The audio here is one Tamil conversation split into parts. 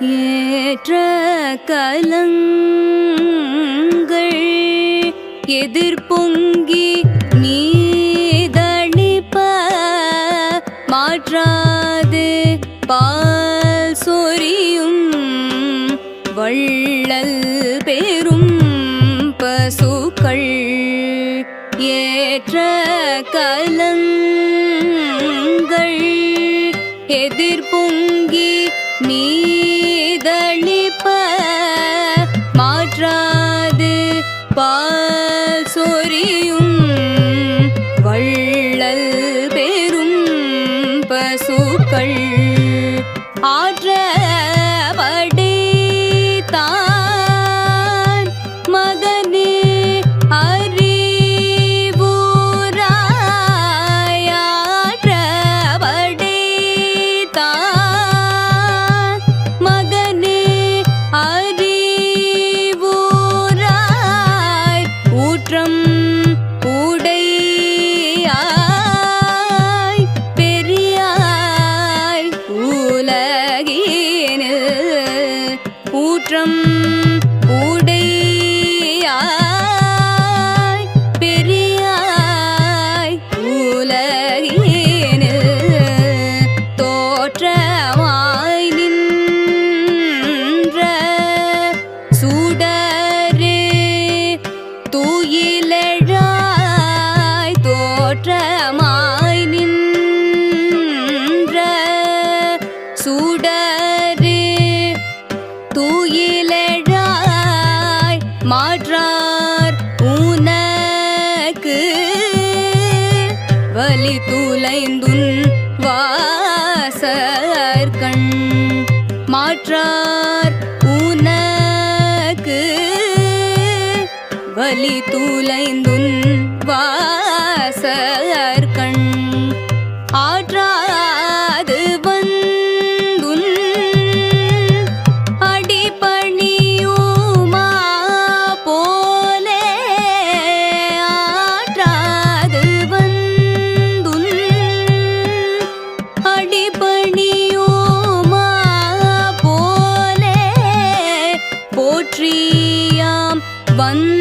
ஏற்ற கலங்கள் எதிர்பொங்கி நீதளிப்ப மாற்றாது பால் சொரியும் வள்ளல் பெரும் பசுக்கள் ஏற்ற கலங்கள் எதிர்பொங்கி நீ உனக்கு வலி துளைந்துன் வாசற்கண் மாற்றார் உனக்கு. வலி துளைந்துன் Baban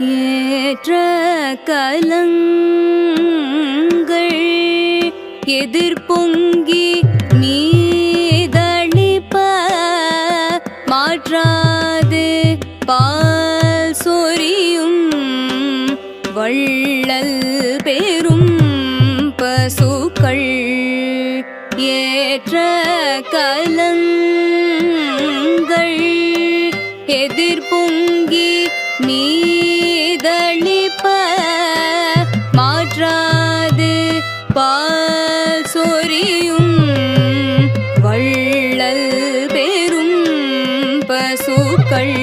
ஏற்ற கலங்கள் எதிர்பொங்கி நீதளிப்ப மாற்றாது பால் சொரியும் வள்ளல் பெரும் பசுக்கள் ஏற்ற கலங்கள் எதிர்பொங்கி நீ நீதளிப்ப மாற்றாது பால் சொரியும் வள்ளல் பெரும் பசுக்கள்.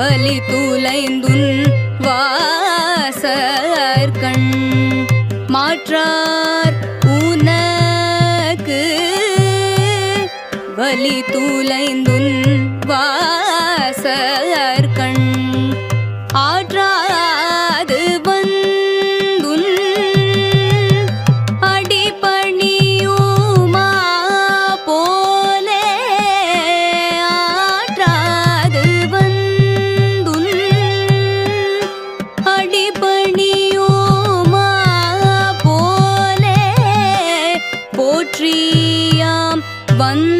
வலி துலைந்துன் வாசற்கண் மாற்றார் உனக்கு வலி துலைந்துன் வாசற்கண் one